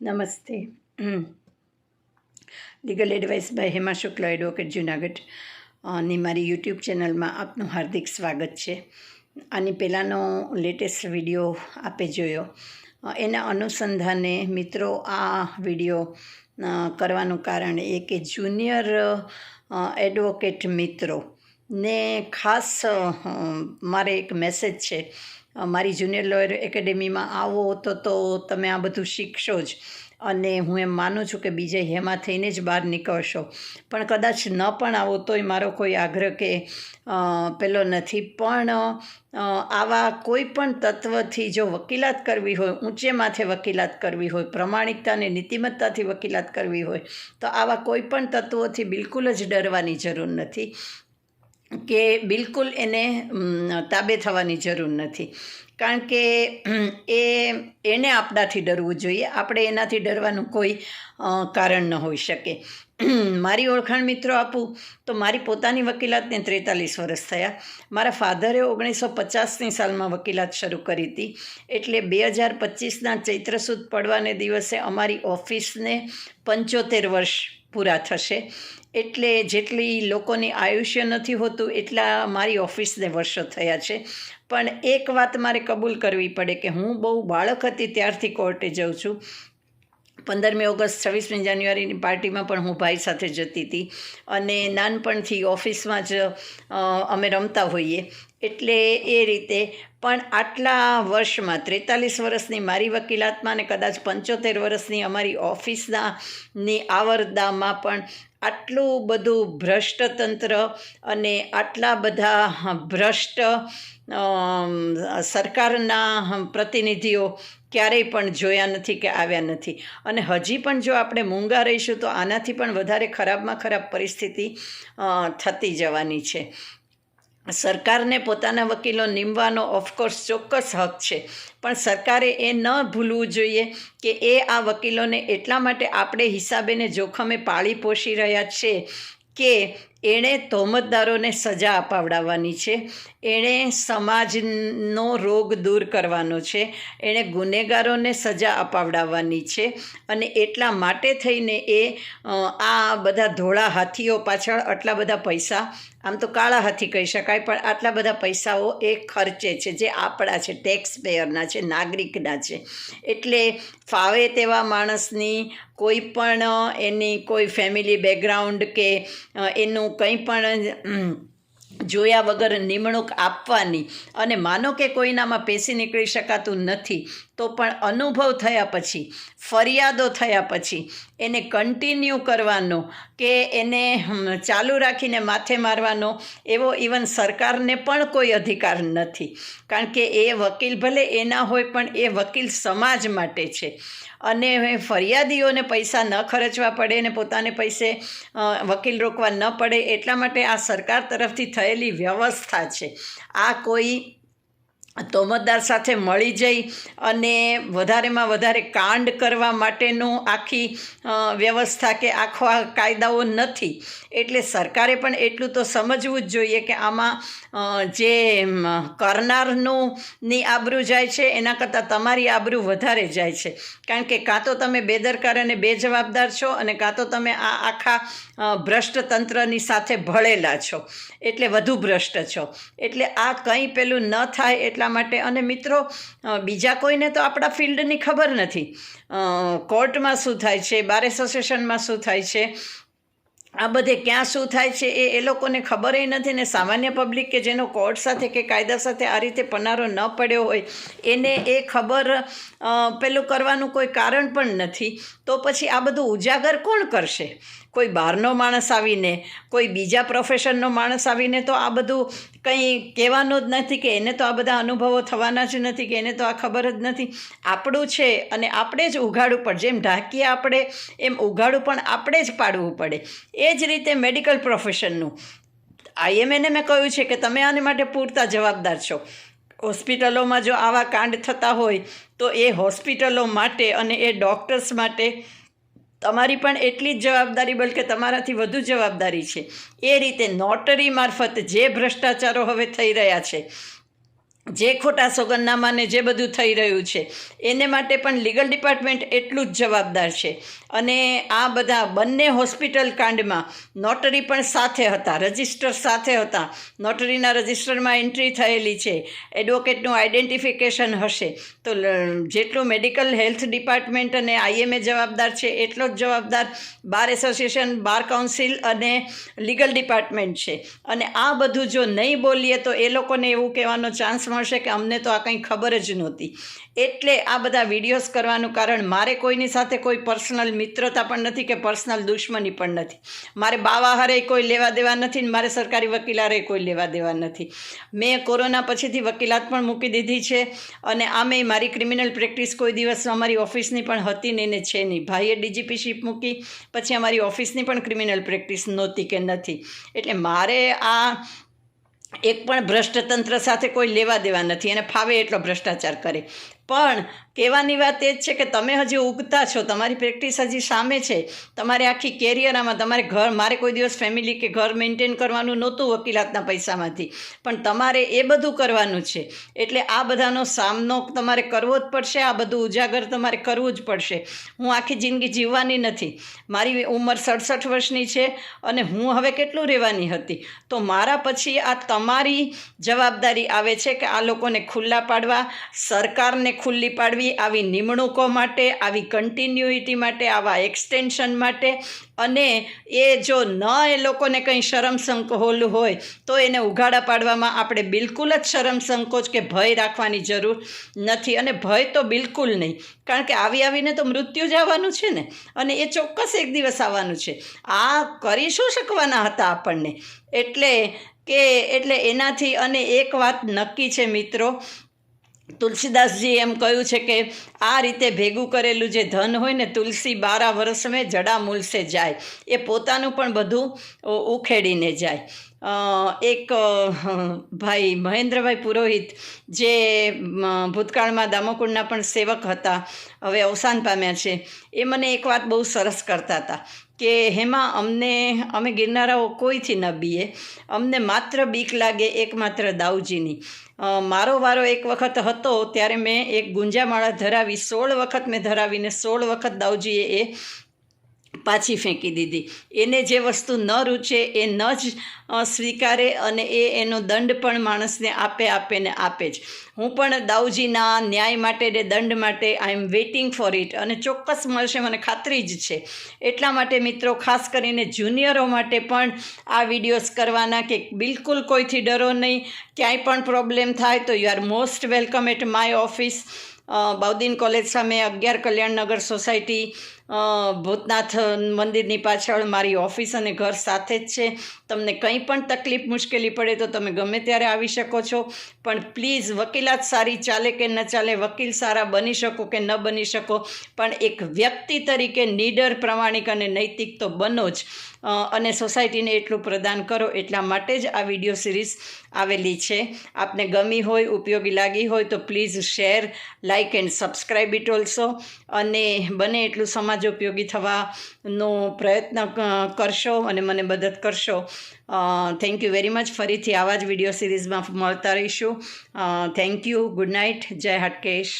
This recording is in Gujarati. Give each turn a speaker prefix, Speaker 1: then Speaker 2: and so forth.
Speaker 1: નમસ્તે. Legal advice by Hema Shukla advocate જુનાગઢની મારી યુટ્યુબ ચેનલમાં આપનું હાર્દિક સ્વાગત છે. આની પહેલાંનો લેટેસ્ટ વીડિયો આપે જોયો. એના અનુસંધાને મિત્રો આ વીડિયો કરવાનું કારણ એ કે જુનિયર એડવોકેટ મિત્રો ને ખાસ મારે એક મેસેજ છે. મારી જુનિયર લોયર એકેડેમીમાં આવો તો તો તમે આ બધું શીખશો જ. અને હું એમ માનું છું કે બીજે હેમાં થઈને જ બહાર નીકળશો. પણ કદાચ ન પણ આવો તોય મારો કોઈ આગ્રહ કે પેલો નથી. પણ આવા કોઈ પણ તત્વથી જો વકીલાત કરવી હોય, ઊંચે માથે વકીલાત કરવી હોય, પ્રમાણિકતા અને નીતિમત્તાથી વકીલાત કરવી હોય, તો આવા કોઈ પણ તત્વોથી બિલકુલ જ ડરવાની જરૂર નથી. કે બિલકુલ એને તાબે થવાની જરૂર નથી. કારણ કે એ, એને આપણાથી ડરવું જોઈએ. આપણે એનાથી ડરવાનું કોઈ કારણ ન હોઈ શકે. મારી ઓળખાણ મિત્રો આપું, તો મારી પોતાની વકીલાતને ત્રેતાલીસ વર્ષ થયા. મારા ફાધરે ઓગણીસો પચાસની સાલમાં વકીલાત શરૂ કરી હતી. એટલે બે હજાર પચીસના ચૈત્ર સુદ પડવાને દિવસે અમારી ઓફિસને પંચોતેર વર્ષ પૂરા થશે. એટલે જેટલી લોકોની આયુષ્ય નથી હોતું, એટલા મારી ઓફિસને વર્ષો થયા છે. પણ એક વાત મારે કબૂલ કરવી પડે કે હું બહુ બાળક હતી ત્યારથી કોર્ટે જાઉં છું. પંદરમી ઓગસ્ટ, છવ્વીસમી જાન્યુઆરીની પાર્ટીમાં પણ હું ભાઈ સાથે જતી હતી અને નાનપણથી ઓફિસમાં જ અમે રમતા હોઈએ. એટલે એ રીતે પણ આટલા વર્ષમાં, ત્રેતાલીસ વર્ષની મારી વકીલાતમાં અને કદાચ પંચોતેર વર્ષની અમારી ઓફિસના ની આવરદામાં પણ આટલું બધું ભ્રષ્ટ તંત્ર અને આટલા બધા ભ્રષ્ટ સરકારના પ્રતિનિધિઓ ક્યારેય પણ જોયા નથી કે આવ્યા નથી. અને હજી પણ જો આપણે મૂંગા રહીશું તો આનાથી પણ વધારે ખરાબમાં ખરાબ પરિસ્થિતિ થતી જવાની છે. સરકારને પોતાના વકીલો નીમવાનો ઓફકોર્સ ચોક્કસ હક છે. પણ સરકારે એ ન ભૂલવું જોઈએ કે એ આ વકીલોને એટલા માટે આપણે હિસાબેને જોખમે પાળી પોષી રહ્યા છે કે એણે તહોમતદારોને સજા અપાવડાવવાની છે. એણે સમાજનો રોગ દૂર કરવાનો છે. એણે ગુનેગારોને સજા અપાવડાવવાની છે અને એટલા માટે થઈને એ આ બધા ધોળા હાથીઓ પાછળ આટલા બધા પૈસા, આમ તો કાળા હાથી કહી શકાય, પણ આટલા બધા પૈસાઓ એ ખર્ચે છે, જે આપણા છે ટેક્સ પેયરના છે, નાગરિકના છે. એટલે ફાવે તેવા માણસની કોઈ પણ એની કોઈ ફેમિલી બેકગ્રાઉન્ડ કે એનું કંઈ પણ જોયા વગર નિમણૂક આપવાની. અને માનો કે કોઈનામાં પેસી નીકળી શકાતું નથી. તો પણ અનુભવ થયા પછી, ફરિયાદો થયા પછી, એને કન્ટિન્યુ કરવાનો કે એને ચાલુ રાખીને માથે મારવાનો, એવો ઇવન સરકારને પણ કોઈ અધિકાર નથી. કારણ કે એ વકીલ ભલે એના હોય પણ એ વકીલ સમાજ માટે છે. અને ફરિયાદીઓને પૈસા ન ખર્ચવા પડે ને પોતાને પૈસે વકીલ રોકવા ન પડે, એટલા માટે આ સરકાર તરફથી થયેલી વ્યવસ્થા છે. આ કોઈ તોમતદાર સાથે મળી જઈ અને વધારેમાં વધારે કાંડ કરવા માટેનું આખી વ્યવસ્થા કે આખો આ કાયદાઓ નથી. એટલે સરકારે પણ એટલું તો સમજવું જ જોઈએ કે આમાં જે કરનારનું ની આબરૂ જાય છે, એના કરતાં તમારી આબરૂ વધારે જાય છે. કારણ કે કાં તો તમે બેદરકાર અને બેજવાબદાર છો અને કાં તો તમે આ આખા ભ્રષ્ટ તંત્રની સાથે ભળેલા છો. એટલે વધુ ભ્રષ્ટ છો. એટલે આ કંઈ પેલું ન થાય, એટલા માટે. અને મિત્રો બીજા કોઈને તો આપણા ફિલ્ડની ખબર નથી. કોર્ટમાં શું થાય છે, બાર એસોસિએશનમાં શું થાય છે, આ બધે ક્યાં શું થાય છે, એ એ લોકોને ખબર નથી. ને સામાન્ય પબ્લિક કે જેનો કોર્ટ સાથે કે કાયદા સાથે આ રીતે પનારો ન પડ્યો હોય, એને એ ખબર પેલું કરવાનું કોઈ કારણ પણ નથી. તો પછી આ બધું ઉજાગર કોણ કરશે? કોઈ બહારનો માણસ આવીને, કોઈ બીજા પ્રોફેશનનો માણસ આવીને તો આ બધું કંઈ કહેવાનું જ નથી કે એને તો આ બધા અનુભવો થવાના જ નથી, કે એને તો આ ખબર જ નથી. આપણું છે અને આપણે જ ઉઘાડું પડે. જેમ ઢાંકીએ આપણે, એમ ઉઘાડું પણ આપણે જ પાડવું પડે. એ જ રીતે મેડિકલ પ્રોફેશનનું આઈએમએને મેં કહ્યું છે કે તમે આને માટે પૂરતા જવાબદાર છો. હોસ્પિટલોમાં જો આવા કાંડ થતા હોય, તો એ હોસ્પિટલો માટે અને એ ડૉક્ટર્સ માટે તમારી પણ એટલી જ જવાબદારી, બલકે તમારાથી વધુ જવાબદારી છે. એ રીતે નોટરી મારફત જે ભ્રષ્ટાચારો હવે થઈ રહ્યા છે જે ખોટા સોગંદનામાને જે બધું થઈ રહ્યું છે, એને માટે પણ લીગલ ડિપાર્ટમેન્ટ એટલું જ જવાબદાર છે. અને આ બધા બંને હોસ્પિટલ કાંડમાં નોટરી પણ સાથે હતા, રજિસ્ટર સાથે હતા. નોટરીના રજિસ્ટરમાં એન્ટ્રી થયેલી છે. એડવોકેટનું આઈડેન્ટિફિકેશન હશે. તો જેટલું મેડિકલ હેલ્થ ડિપાર્ટમેન્ટ અને આઈએમએ જવાબદાર છે, એટલો જ જવાબદાર બાર એસોસિએશન, બાર કાઉન્સિલ અને લીગલ ડિપાર્ટમેન્ટ છે. અને આ બધું જો નહીં બોલીએ તો એ લોકોને એવું કહેવાનો ચાન્સ મળશે કે અમને તો આ કંઈ ખબર જ નહોતી. એટલે આ બધા વિડીયોઝ કરવાનું કારણ મારે કોઈની સાથે કોઈ પર્સનલ મિત્રતા પણ નથી કે પર્સનલ દુશ્મની પણ નથી. મારે બાવા હારે કોઈ લેવા દેવા નથી ને મારે સરકારી વકીલ હારે કોઈ લેવા દેવા નથી. મેં કોરોના પછીથી વકીલાત પણ મૂકી દીધી છે અને આમે મારી ક્રિમિનલ પ્રેક્ટિસ કોઈ દિવસ અમારી ઓફિસની પણ હતી નહીં ને છે નહીં. ભાઈએ ડીજીપીશીપ મૂકી, પછી અમારી ઓફિસની પણ ક્રિમિનલ પ્રેક્ટિસ નહોતી કે નથી. એટલે મારે આ એક પણ ભ્રષ્ટતંત્ર સાથે કોઈ લેવા દેવા નથી. અને ફાવે એટલો ભ્રષ્ટાચાર કરે. પણ કહેવાની વાત એ જ છે કે તમે હજી ઉગતા છો, તમારી પ્રેક્ટિસ હજી સામે છે. તમારે આખી કેરિયર આમાં, તમારે ઘર, મારે કોઈ દિવસ ફેમિલી કે ઘર મેન્ટેન કરવાનું નહોતું વકીલાતના પૈસામાંથી. પણ તમારે એ બધું કરવાનું છે. એટલે આ બધાનો સામનો તમારે કરવો જ પડશે, આ બધું ઉજાગર તમારે કરવું જ પડશે. હું આખી જિંદગી જીવવાની નથી. મારી ઉંમર સડસઠ વર્ષની છે અને હું હવે કેટલું રહેવાની હતી. તો મારા પછી આ તમારી જવાબદારી આવે છે કે આ લોકોને ખુલ્લા પાડવા, સરકારને ખુલ્લી પાડવી આવી નિમણૂકો માટે, આવી કન્ટિન્યુઇટી માટે, આવા એક્સટેન્શન માટે અને એ જો ન એ લોકોને કંઈ શરમ સંકોચ હોય, તો એને ઉઘાડા પાડવામાં આપણે બિલકુલ જ શરમ સંકોચ કે ભય રાખવાની જરૂર નથી. અને ભય તો બિલકુલ નહીં, કારણ કે આવી આવીને તો મૃત્યુ જ આવવાનું છે ને. અને એ ચોક્કસ એક દિવસ આવવાનું છે. આ કરી શું શકવાના હતા આપણને? એટલે કે, એટલે એનાથી અને એક વાત નક્કી છે મિત્રો તુલસીદાસજી એમ કહ્યું છે કે આ રીતે ભેગું કરેલું જે ધન હોય ને તુલસી બારા વર્ષ મેં જડા મૂલસે જાય. એ પોતાનું પણ બધું ઉખેડીને જાય. એક ભાઈ મહેન્દ્રભાઈ પુરોહિત જે ભૂતકાળમાં દામોકુંડના પણ સેવક હતા, હવે અવસાન પામ્યા છે. એ મને એક વાત બહુ સરસ કરતા હતા. કે હેમાં, અમને, અમે ગિરનારાઓ કોઈથી ન બીએ? અમને માત્ર બીક લાગે એકમાત્ર દાઉજીની. મારો વારો એક વખત હતો ત્યારે મેં એક ગુંજામાળા ધરાવી, સોળ વખત મેં ધરાવીને સોળ વખત દાઉજીએ એ પાછી ફેંકી દીધી. એને જે વસ્તુ ન રૂચે એ ન જ સ્વીકારે અને એ એનો દંડ પણ માણસને આપે આપે ને આપે જ. હું પણ દાઉજીના ન્યાય માટે ને દંડ માટે I am waiting for it અને ચોક્કસ મળશે, મને ખાતરી જ છે. એટલા માટે મિત્રો, ખાસ કરીને જુનિયરો માટે પણ આ વિડીયોઝ કરવાના કે બિલકુલ કોઈથી ડરો નહીં. ક્યાંય પણ પ્રોબ્લેમ થાય તો you are most welcome at my office Bahauddin college સામે અગિયાર કલ્યાણનગર સોસાયટી ભૂતનાથ મંદિરની પાછળ મારી ઓફિસ અને ઘર સાથે જ છે. તમને કંઈ પણ તકલીફ મુશ્કેલી પડે તો તમે ગમે ત્યારે આવી શકો છો. પણ પ્લીઝ વકીલાત સારી ચાલે કે ન ચાલે, વકીલ સારા બની શકો કે ન બની શકો, પણ એક વ્યક્તિ તરીકે નીડર, પ્રમાણિક અને નૈતિક તો બનો જ. અને સોસાયટીને એટલું પ્રદાન કરો એટલા માટે જ આ વીડિયો સિરીઝ આવેલી છે. આપને ગમી હોય, ઉપયોગી લાગી હોય તો please share like and subscribe it also. અને બને એટલું સમાજ ઉપયોગી થવાનો પ્રયત્ન કરશો અને મને મદદ કરશો. થેન્ક યુ વેરી મચ ફરીથી આવા જ વીડિયો સિરીઝમાં મળતા રહીશું. થેન્ક યુ ગુડ નાઇટ જય હાટકેશ